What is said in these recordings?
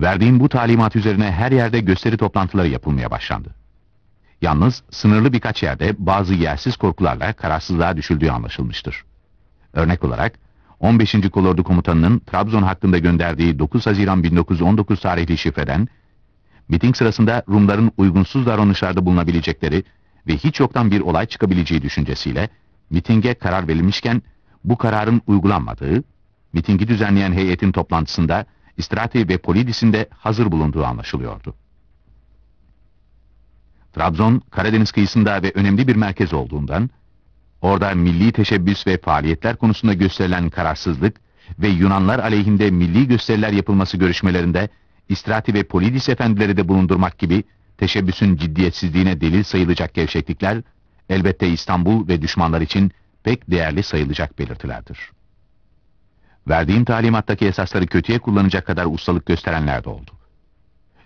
Verdiğim bu talimat üzerine her yerde gösteri toplantıları yapılmaya başlandı. Yalnız sınırlı birkaç yerde bazı yersiz korkularla kararsızlığa düşüldüğü anlaşılmıştır. Örnek olarak 15. Kolordu Komutanı'nın Trabzon hakkında gönderdiği 9 Haziran 1919 tarihli şifreden, miting sırasında Rumların uygunsuz davranışlarda bulunabilecekleri ve hiç yoktan bir olay çıkabileceği düşüncesiyle mitinge karar verilmişken bu kararın uygulanmadığı, mitingi düzenleyen heyetin toplantısında İstrati ve Polidis'in de hazır bulunduğu anlaşılıyordu. Trabzon, Karadeniz kıyısında ve önemli bir merkez olduğundan, orada milli teşebbüs ve faaliyetler konusunda gösterilen kararsızlık ve Yunanlar aleyhinde milli gösteriler yapılması görüşmelerinde İstrati ve Polidis efendileri de bulundurmak gibi teşebbüsün ciddiyetsizliğine delil sayılacak gevşeklikler, elbette İstanbul ve düşmanlar için pek değerli sayılacak belirtilerdir. Verdiğim talimattaki esasları kötüye kullanacak kadar ustalık gösterenler de oldu.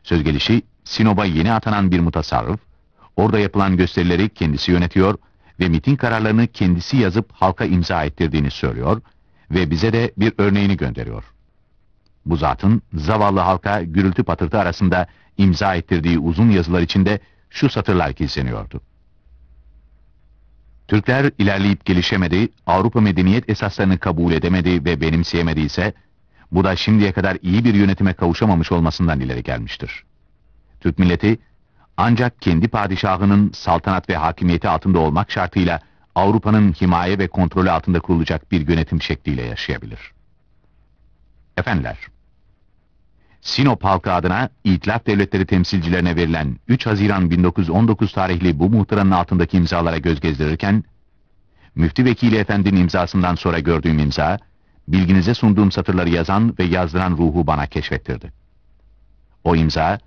Söz gelişi, Sinop'a yeni atanan bir mutasarrıf, orada yapılan gösterileri kendisi yönetiyor ve miting kararlarını kendisi yazıp halka imza ettirdiğini söylüyor ve bize de bir örneğini gönderiyor. Bu zatın zavallı halka gürültü patırtı arasında imza ettirdiği uzun yazılar içinde şu satırlar gizleniyordu. Türkler ilerleyip gelişemedi, Avrupa medeniyet esaslarını kabul edemedi ve benimseyemediyse, bu da şimdiye kadar iyi bir yönetime kavuşamamış olmasından ileri gelmiştir. Türk milleti, ancak kendi padişahının saltanat ve hakimiyeti altında olmak şartıyla Avrupa'nın himaye ve kontrolü altında kurulacak bir yönetim şekliyle yaşayabilir. Efendiler, Sinop halkı adına İtilaf Devletleri temsilcilerine verilen 3 Haziran 1919 tarihli bu muhtıranın altındaki imzalara göz gezdirirken, Müftü Vekili Efendi'nin imzasından sonra gördüğüm imza, bilginize sunduğum satırları yazan ve yazdıran ruhu bana keşfettirdi. O imza,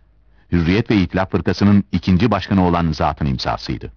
Hürriyet ve İtilaf Fırkası'nın ikinci başkanı olan zatın imzasıydı.